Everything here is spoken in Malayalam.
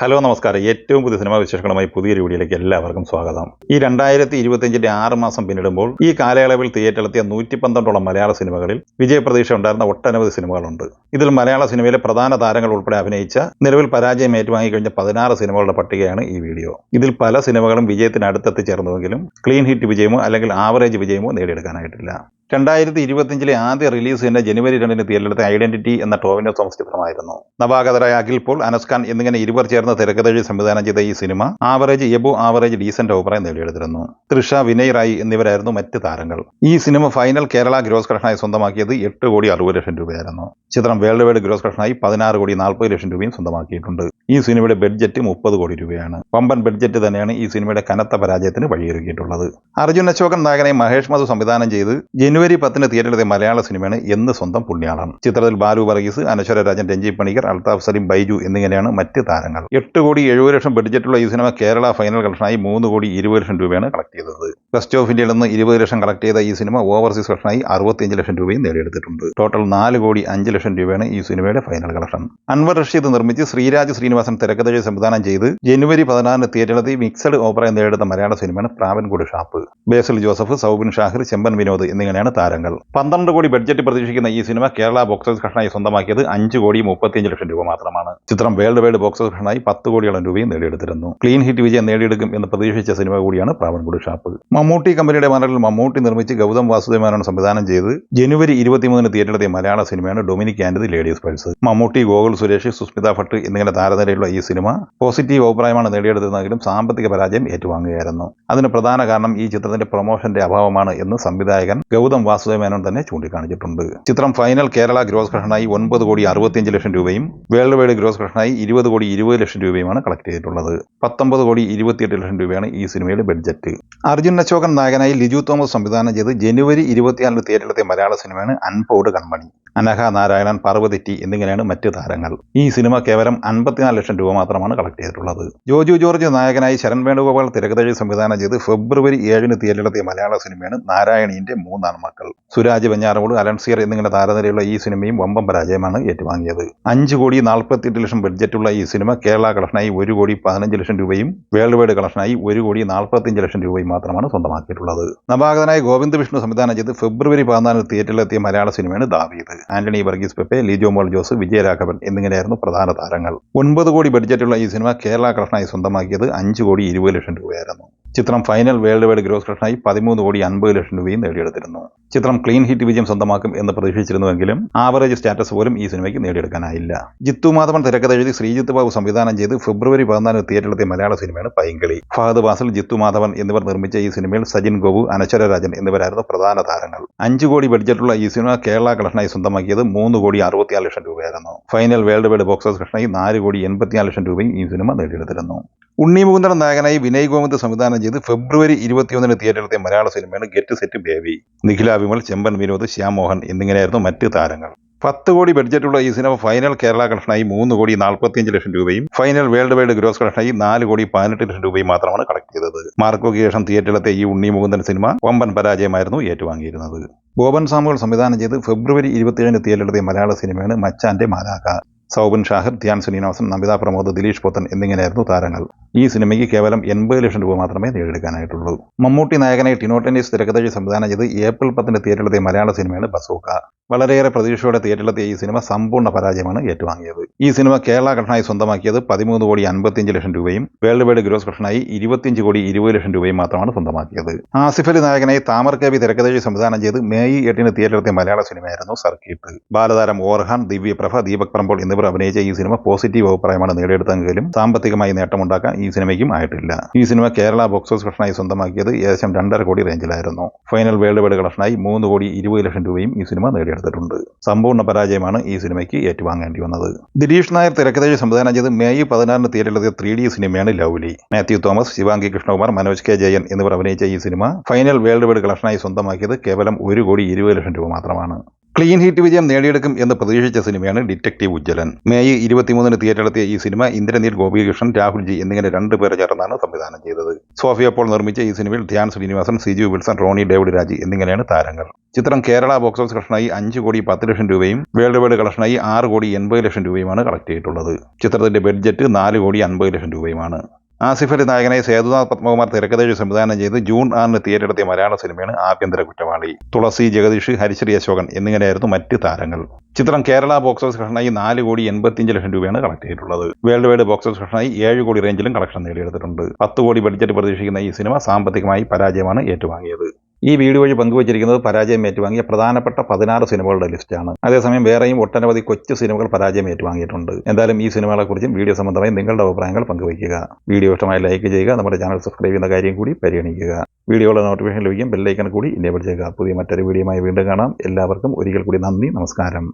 ഹലോ നമസ്കാരം. ഏറ്റവും പുതിയ സിനിമാ വിശേഷങ്ങളുമായി പുതിയൊരു വീഡിയോയിലേക്ക് എല്ലാവർക്കും സ്വാഗതം. ഈ രണ്ടായിരത്തി ഇരുപത്തിയഞ്ചിന്റെ ആറ് മാസം പിന്നിടുമ്പോൾ ഈ കാലയളവിൽ തിയേറ്ററിലെത്തിയ നൂറ്റി പന്ത്രണ്ടോളം മലയാള സിനിമകളിൽ വിജയപ്രതീക്ഷ ഉണ്ടായിരുന്ന ഒട്ടനവധി സിനിമകളുണ്ട്. ഇതിൽ മലയാള സിനിമയിലെ പ്രധാന താരങ്ങൾ ഉൾപ്പെടെ അഭിനയിച്ച നിലവിൽ പരാജയം ഏറ്റുവാങ്ങിക്കഴിഞ്ഞ പതിനാറ് സിനിമകളുടെ പട്ടികയാണ് ഈ വീഡിയോ. ഇതിൽ പല സിനിമകളും വിജയത്തിന് അടുത്തെത്തിച്ചേർന്നുവെങ്കിലും ക്ലീൻ ഹിറ്റ് വിജയമോ അല്ലെങ്കിൽ ആവറേജ് വിജയമോ നേടിയെടുക്കാനായിട്ടില്ല. രണ്ടായിരത്തി ഇരുപത്തിയഞ്ചിലെ ആദ്യ റിലീസ് തന്നെ ജനുവരി രണ്ടിന് തിയേറ്ററിലെത്തിയ ഐഡന്റിറ്റി എന്ന ടോവിനോ തോമസ് ചിത്രമായിരുന്നു നവാഗതരായ അഖിൽ പോൾ അനസ്ഖാൻ എന്നിങ്ങനെ ഇരുവർ ചേർന്ന് തിരക്കഥഴി സംവിധാനം ചെയ്ത ഈ cinema average above average decent ഓവറായി നേടിയെടുത്തിരുന്നു. തൃഷ വിനയ് റായി എന്നിവരായിരുന്നു മറ്റ് താരങ്ങൾ. ഈ സിനിമ ഫൈനൽ കേരള ഗ്രോസ് കളക്ഷനായി സ്വന്തമാക്കിയത് എട്ട് കോടി അറുപത് ലക്ഷം രൂപയായിരുന്നു. ചിത്രം വേൾഡ് വൈഡ് ഗ്രോസ് കളക്ഷനായി പതിനാറ് കോടി നാൽപ്പത് ലക്ഷം രൂപയും സ്വന്തമാക്കിയിട്ടുണ്ട്. ഈ സിനിമയുടെ ബഡ്ജറ്റ് മുപ്പത് കോടി രൂപയാണ്. പമ്പൻ ബഡ്ജറ്റ് തന്നെയാണ് ഈ സിനിമയുടെ കനത്ത പരാജയത്തിന് വഴിയൊരുക്കിയിട്ടുള്ളത്. അർജുൻ അശോകൻ നായകനെ മഹേഷ് മധു സംവിധാനം ചെയ്ത് ജനുവരി പത്തിന് തിയേറ്ററിലെ മലയാള സിനിമയാണ് എന്ന് സ്വന്തം പുണ്യാളാണ് ചിത്രത്തിൽ ബാലു വർഗീസ് അനശ്വര രാജൻ രഞ്ജി പണിക്കർ അൽതാഫ് സലീം ബൈജു എന്നിങ്ങനെയാണ് മറ്റ് താരങ്ങൾ. എട്ട് കോടി എഴുപത് ലക്ഷം ബഡ്ജറ്റുള്ള ഈ സിനിമ കേരള ഫൈനൽ കളക്ഷനായി മൂന്ന് കോടി ഇരുപത് ലക്ഷം രൂപയാണ് കളക്ട് ചെയ്തത്. വെസ്റ്റ് ഓഫ് ഇന്ത്യയിൽ നിന്ന് ഇരുപത് ലക്ഷം കളക്ട് ചെയ്ത ഈ സിനിമ ഓവർസീസ് കളക്ഷനായി അറുപത്തിയഞ്ച് ലക്ഷം രൂപയും നേടിയെടുത്തിട്ടുണ്ട്. ടോട്ടൽ നാല് കോടി അഞ്ച് ലക്ഷം രൂപയാണ് ഈ സിനിമയുടെ ഫൈനൽ കളക്ഷൻ അൻവർ റഷീദ് നിർമ്മിച്ച് ശ്രീരാജ് ശ്രീനിവാസൻ തിരക്കഥഴി സംവിധാനം ചെയ്ത് ജനുവരി പതിനാറിന് തിയേറ്ററിലെത്തി മിക്സഡ് ഓപ്പറ നേടുന്ന മലയാള സിനിമയാണ് പ്രാവൻകൂട് ഷാപ്പ്. ബേസിൽ ജോസഫ് സൗബിൻ ഷാഹിർ ചെമ്പൻ വിനോദ് എന്നിങ്ങനെയാണ് താരങ്ങൾ. പന്ത്രണ്ട് കോടി ബഡ്ജറ്റ് പ്രതീക്ഷിക്കുന്ന ഈ സിനിമ കേരള ബോക്സ് ഓഫീസ് കളക്ഷനായി സ്വന്തമാക്കിയത് അഞ്ച് കോടി മുപ്പത്തിയഞ്ച് ലക്ഷം രൂപ മാത്രമാണ്. ചിത്രം വേൾഡ് വൈഡ് ബോക്സ് ഓഫീസ് കളക്ഷനായി പത്ത് കോടിയോളം രൂപയും നേടിയെടുത്തിരുന്നു. ക്ലീൻ ഹിറ്റ് വിജയം നേടിയെടുക്കും എന്ന് പ്രതീക്ഷിച്ച സിനിമ കൂടിയാണ് പ്രാവൻകൂട് ഷാപ്പ്. മമ്മൂട്ടി കമ്പനിയുടെ ബാനറിൽ മമ്മൂട്ടി നിർമ്മിച്ച് ഗൗതം വാസുദേവനാണ് സംവിധാനം ചെയ്ത് ജനുവരി ഇരുപത്തിമൂന്നിന് തിയേറ്ററിലെത്തിയ മലയാള സിനിമയാണ് Dominic and the ladies purse Mammootty Gokul Suresh Sushmitha Bhatt എന്നിങ്ങനെ താരനിരയുള്ള ഈ സിനിമ പോസിറ്റീവ് അഭിപ്രായമാണ് നേടിയെടുത്തതെങ്കിലും സാമ്പത്തിക പരാജയം ഏറ്റുവാങ്ങുകയായിരുന്നു. അതിന് പ്രധാന കാരണം ഈ ചിത്രത്തിന്റെ പ്രൊമോഷന്റെ അഭാവമാണ് എന്ന് സംവിധായകൻ ഗൗതം വാസുദേവനോൻ തന്നെ ചൂണ്ടിക്കാണിച്ചിട്ടുണ്ട്. ചിത്രം ഫൈനൽ കേരള ഗ്രോസ് കളക്ഷനായി ഒൻപത് കോടി അറുപത്തിയഞ്ച് ലക്ഷം രൂപയും വേൾഡ് വൈഡ് ഗ്രോസ് കളക്ഷനായി ഇരുപത് കോടി ഇരുപത് ലക്ഷം രൂപയുമാണ് കളക്ട് ചെയ്തിട്ടുള്ളത്. പത്തൊമ്പത് കോടി ഇരുപത്തിയെട്ട് ലക്ഷം രൂപയാണ് ഈ സിനിമയുടെ ബഡ്ജറ്റ് അർജുൻ അശോകൻ നായകനായി ലിജു തോമസ് സംവിധാനം ചെയ്ത് ജനുവരി ഇരുപത്തിയാലിന് തിയേറ്ററിലെത്തിയ മലയാള സിനിമയാണ് അൻപൗഡ് കൺമണി അനഹ നാരായണൻ പാർവതി ടി എന്നിങ്ങനെയാണ് മറ്റ് താരങ്ങൾ. ഈ സിനിമ കേവലം അൻപത്തിനാല് ലക്ഷം രൂപ മാത്രമാണ് കളക്ട് ചെയ്തിട്ടുള്ളത്. ജോജു ജോർജ് നായകനായി ശരൺ വേണുഗോപാൽ തിരക്കഥഴി സംവിധാനം ചെയ്ത് ഫെബ്രുവരി ഏഴിന് തിയേറ്ററിലെത്തിയ മലയാള സിനിമയാണ് നാരായണീന്റെ മൂന്നാം മക്കൾ. സുരാജ് വെഞ്ഞാറമൂട് അലൻസിയർ എന്നിങ്ങനെ താരനിരയുള്ള ഈ സിനിമയും വമ്പം പരാജയമാണ് ഏറ്റുവാങ്ങിയത്. അഞ്ച് കോടി നാൽപ്പത്തിയെട്ട് ലക്ഷം ബഡ്ജറ്റുള്ള ഈ സിനിമ കേരള കളക്ഷനായി ഒരു കോടി പതിനഞ്ച് ലക്ഷം രൂപയും വേൾഡ് വൈഡ് കളക്ഷനായി ഒരു കോടി നാൽപ്പത്തിയഞ്ച് ലക്ഷം രൂപയും മാത്രമാണ് സ്വന്തമാക്കിയിട്ടുള്ളത്. നവാഗതനായ ഗോവിന്ദ് വിഷ്ണു സംവിധാനം ചെയ്ത് ഫെബ്രുവരി പതിനാലിന് തിയേറ്ററിലെത്തിയ മലയാള സിനിമയാണ് ദാവീദ്. ആന്റണി വർഗീസ് പെപ്പെ ലിജോ മോൾ ജോസ് വിജയരാഘവൻ എന്നിങ്ങനെയായിരുന്നു പ്രധാന താരങ്ങൾ. ഒൻപത് കോടി ബഡ്ജറ്റുള്ള ഈ സിനിമ കേരള കളക്ഷനായി സ്വന്തമാക്കിയത് അഞ്ച് കോടി ഇരുപത് ലക്ഷം രൂപയായിരുന്നു. ചിത്രം ഫൈനൽ വേൾഡ് വൈഡ് ഗ്രോസ് കളക്ഷനായി പതിമൂന്ന് കോടി അൻപത് ലക്ഷം രൂപയും നേടിയെടുത്തിരുന്നു. ചിത്രം ക്ലീൻ ഹിറ്റ് വിജയം സ്വന്തമാക്കും എന്ന് പ്രതീക്ഷിച്ചിരുന്നുവെങ്കിലും ആവറേജ് സ്റ്റാറ്റസ് പോലും ഈ സിനിമയ്ക്ക് നേടിയെടുക്കാനായില്ല. ജിത്തു മാധവൻ തിരക്കഥ എഴുതി ശ്രീജിത്ത് ബാബു സംവിധാനം ചെയ്ത് ഫെബ്രുവരി പതിനാലിന് തിയേറ്ററിലെത്തിയ മലയാള സിനിമയാണ് പൈങ്കിളി. ഫഹദ് വാസൽ ജിത്തു മാധവൻ എന്നിവർ നിർമ്മിച്ച ഈ സിനിമയിൽ സജിൻ ഗോപു അനശ്വര രാജൻ എന്നിവരായിരുന്നു പ്രധാന താരങ്ങൾ. അഞ്ചു കോടി ബഡ്ജറ്റുള്ള ഈ സിനിമ കേരള കളക്ഷനായി സ്വന്തമാക്കിയത് മൂന്ന് കോടി അറുപത്തിയാറ് ലക്ഷം രൂപയായിരുന്നു. Final world wide box office കളക്ഷനായി നാല് കോടി എൺപത്തിനാല് ലക്ഷം രൂപയും ഈ സിനിമ നേടിയെടുത്തിരുന്നു. ഉണ്ണി മുകുന്ദൻ നായകനായി വിനയ് ഗോവിന്ദ് സംവിധാനം ചെയ്ത് ഫെബ്രുവരി ഇരുപത്തിയൊന്നിന് തിയേറ്ററിലെത്തിയ മലയാള സിനിമയാണ് get set baby. Nikhila Vimal Chemban Vinod Shyam Mohan എന്നിങ്ങനെയായിരുന്നു മറ്റ് താരങ്ങൾ. പത്ത് കോടി ബഡ്ജറ്റുള്ള ഈ സിനിമ ഫൈനൽ കേരള കളക്ഷനായി മൂന്ന് കോടി നാൽപ്പത്തിയഞ്ച് ലക്ഷം രൂപയും ഫൈനൽ വേൾഡ് വൈഡ് ഗ്രോസ് കളക്ഷനായി നാല് കോടി പതിനെട്ട് ലക്ഷം രൂപയും മാത്രമാണ് കളക്ട് ചെയ്തത്. മാർക്കോയ്ക്ക് ശേഷം തിയേറ്ററിലത്തെ ഈ ഉണ്ണി മുകുന്ദൻ സിനിമ വമ്പൻ പരാജയമായിരുന്നു ഏറ്റുവാങ്ങിയിരുന്നത്. ബോബൻ സാമുകൾ സംവിധാനം ചെയ്ത് ഫെബ്രുവരി ഇരുപത്തിയേഴിന് തിയേറ്ററിലെത്തിയ മലയാള സിനിമയാണ് മച്ചാന്റെ മാലാക സൗബിൻ ഷാഹിർ ധ്യാൻ ശ്രീനിവാസൻ നമിത പ്രമോദ് ദിലീഷ് പോത്തൻ എന്നിങ്ങനെയായിരുന്നു താരങ്ങൾ. ഈ സിനിമയ്ക്ക് കേവലം എൺപത് ലക്ഷം രൂപ മാത്രമേ നേടിയെടുക്കാനായിട്ടുള്ളൂ. മമ്മൂട്ടി നായകനായി ടിനോ ടെന്നീസ് തിരക്കഥഴി സംവിധാനം ചെയ്ത് ഏപ്രിൽ പത്തിന് തിയേറ്ററിലെത്തിയ മലയാള സിനിമയാണ് ബസൂക്ക. വളരെയേറെ പ്രതീക്ഷയോടെ തിയേറ്ററിലെത്തിയ ഈ സിനിമ സമ്പൂർണ പരാജയമാണ് ഏറ്റുവാങ്ങിയത്. ഈ സിനിമ കേരള കളക്ഷനായി സ്വന്തമാക്കിയത് പതിമൂന്ന് കോടി അൻപത്തിയഞ്ച് ലക്ഷം രൂപയും വേൾഡ് വൈഡ് ഗ്രോസ് കളക്ഷനായി ഇരുപത്തിയഞ്ച് കോടി ഇരുപത് ലക്ഷം രൂപയും മാത്രമാണ് സ്വന്തമാക്കിയത്. ആസിഫ് അലി നായകനായി താമർ കവി തിരക്കഥയിൽ സംവിധാനം ചെയ്ത് മെയ് എട്ടിന് തിയേറ്ററിലെത്തിയ മലയാള സിനിമയായിരുന്നു സർക്കിട്ട്. ബാലതാരം ഓർഹാൻ ദിവ്യപ്രഭ ദീപക് പറമ്പോൾ എന്നിവർ അഭിനയിച്ച ഈ സിനിമ പോസിറ്റീവ് അഭിപ്രായമാണ് നേടിയെടുത്തെങ്കിലും സാമ്പത്തികമായി നേട്ടമുണ്ടാക്കാൻ ഈ സിനിമയ്ക്കും ആയിട്ടില്ല. ഈ സിനിമ കേരള ബോക്സ് ഓഫീസ് കളക്ഷനായി സ്വന്തമാക്കിയത് ഏകദേശം രണ്ടര കോടി റേഞ്ചിലായിരുന്നു. ഫൈനൽ വേൾഡ് വൈഡ് കളക്ഷനായി മൂന്ന് കോടി ഇരുപത് ലക്ഷം രൂപയും ഈ സിനിമ നേടിയെടുത്തിട്ടുണ്ട്. സമ്പൂർണ പരാജയമാണ് ഈ സിനിമയ്ക്ക് ഏറ്റുവാങ്ങേണ്ടി വന്നത്. ദിലീഷ് നായർ തിരക്കഥയിൽ സംവിധാനം ചെയ്ത് മെയ് പതിനാറിന് തിയേറ്ററിലെത്തിയ ത്രീ ഡി സിനിമയാണ് lovely. Mathew Thomas Shivangi Krishnakumar Manoj K Jayan എന്നിവർ അഭിനയിച്ച ഈ സിനിമ ഫൈനൽ വേൾഡ് വൈഡ് കളക്ഷനായി സ്വന്തമാക്കിയത് കേവലം ഒരു കോടി ഇരുപത് ലക്ഷം രൂപ മാത്രമാണ്. ക്ലീൻ ഹിറ്റ് വിജയം നേടിയെടുക്കും എന്ന് പ്രതീക്ഷിച്ച സിനിമയാണ് ഡിറ്റക്റ്റീവ് ഉജ്ജ്വലൻ. മെയ് ഇരുപത്തിമൂന്നിന് തിയേറ്ററിലെത്തിയ ഈ സിനിമ ഇന്ദ്രനീൽ ഗോപികൃഷ്ണൻ രാഹുൽ ജി എന്നിങ്ങനെ രണ്ട് പേരെ ചേർന്നാണ് സംവിധാനം ചെയ്തത്. സോഫിയ പോൾ നിർമ്മിച്ച ഈ സിനിമയിൽ Dhyan Sreenivasan Siju Wilson Ronnie David Raji എന്നിങ്ങനെയാണ് താരങ്ങൾ. ചിത്രം കേരള ബോക്സ് ഓഫീസ് കളക്ഷനായി അഞ്ച് കോടി പത്ത് ലക്ഷം രൂപയും വേൾഡ് വൈഡ് കളക്ഷനായി ആറ് കോടി എൺപത് ലക്ഷം രൂപയുമാണ് കളക്ട് ചെയ്തിട്ടുള്ളത്. ചിത്രത്തിന്റെ ബഡ്ജറ്റ് നാല് കോടി അൻപത് ലക്ഷം രൂപയുമാണ്. ആസിഫ് അലി നായകനെ സേതുനാഥ് പത്മകുമാർ തിരക്കഥയിൽ സംവിധാനം ചെയ്ത് ജൂൺ ആറിന് തിയേറ്ററെത്തിയ മലയാള സിനിമയാണ് ആഭ്യന്തര കുറ്റവാളി. തുളസി ജഗദീഷ് ഹരിശ്രീ അശോകൻ എന്നിങ്ങനെയായിരുന്നു മറ്റ് താരങ്ങൾ. ചിത്രം കേരള ബോക്സ് ഓഫീസ് കളക്ഷനായി നാല് കോടി എൺപത്തിയഞ്ച് ലക്ഷം രൂപയാണ് കളക്ട് ചെയ്തിട്ടുള്ളത് വേൾഡ് വൈഡ് ബോക്സ് ഓഫീസ് കളക്ഷനായി ഏഴ് കോടി റേഞ്ചിലും കളക്ഷൻ നേടിയെടുത്തിട്ടുണ്ട്. പത്ത് കോടി ബഡ്ജറ്റ് പ്രതീക്ഷിക്കുന്ന ഈ സിനിമ സാമ്പത്തികമായി പരാജയമാണ് ഏറ്റുവാങ്ങിയത്. ഈ വീഡിയോ വഴി പങ്കുവച്ചിരിക്കുന്നത് പരാജയം ഏറ്റുവാങ്ങിയ പ്രധാനപ്പെട്ട പതിനാറ് സിനിമകളുടെ ലിസ്റ്റാണ് അതേസമയം വേറെയും ഒട്ടനവധി കൊച്ചു സിനിമകൾ പരാജയം ഏറ്റുവാങ്ങിയിട്ടുണ്ട്. എന്തായാലും ഈ സിനിമകളെക്കുറിച്ചും വീഡിയോ സംബന്ധമായി നിങ്ങളുടെ അഭിപ്രായങ്ങൾ പങ്കുവയ്ക്കുക. വീഡിയോ ഇഷ്ടമായി ലൈക്ക് ചെയ്യുക നമ്മുടെ ചാനൽ സബ്സ്ക്രൈബ് ചെയ്യുന്ന കാര്യം കൂടി പരിഗണിക്കുക. വീഡിയോയുടെ നോട്ടിഫിക്കേഷൻ ലഭിക്കും ബെല്ലൈക്കൺ കൂടി ഇനേബിൾ ചെയ്യുക. പുതിയ മറ്റൊരു വീഡിയോയുമായി വീണ്ടും കാണാം. എല്ലാവർക്കും ഒരിക്കൽ കൂടി നന്ദി നമസ്കാരം.